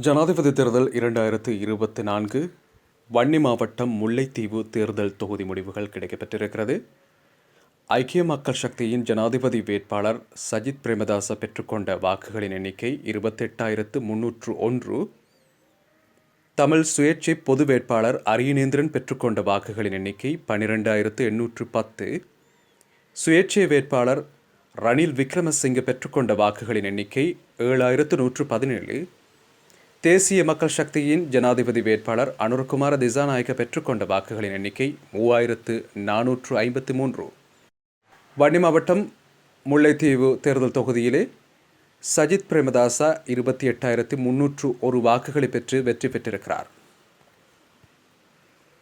ஜனாதிபதி தேர்தல் இரண்டாயிரத்து இருபத்தி நான்கு வன்னி மாவட்டம் முல்லைத்தீவு தேர்தல் தொகுதி முடிவுகள் கிடைக்கப்பெற்றிருக்கிறது. ஐக்கிய மக்கள் சக்தியின் ஜனாதிபதி வேட்பாளர் சஜித் பிரேமதாச பெற்றுக்கொண்ட வாக்குகளின் எண்ணிக்கை இருபத்தெட்டாயிரத்து முன்னூற்று ஒன்று. தமிழ் சுயேட்சை பொது வேட்பாளர் அரியநேந்திரன் பெற்றுக்கொண்ட வாக்குகளின் எண்ணிக்கை பன்னிரெண்டாயிரத்து எண்ணூற்று பத்து. சுயேட்சை வேட்பாளர் ரணில் விக்ரமசிங்க பெற்றுக்கொண்ட வாக்குகளின் எண்ணிக்கை ஏழாயிரத்து நூற்று பதினேழு. தேசிய மக்கள் சக்தியின் ஜனாதிபதி வேட்பாளர் அனுர்குமார திசாநாயக்க பெற்றுக்கொண்ட வாக்குகளின் எண்ணிக்கை மூவாயிரத்து நானூற்று ஐம்பத்தி மூன்று. வன்னி மாவட்டம் முல்லைத்தீவு தேர்தல் தொகுதியிலே சஜித் பிரேமதாசா இருபத்தி எட்டாயிரத்தி முன்னூற்று ஒரு வாக்குகளை பெற்று வெற்றி பெற்றிருக்கிறார்.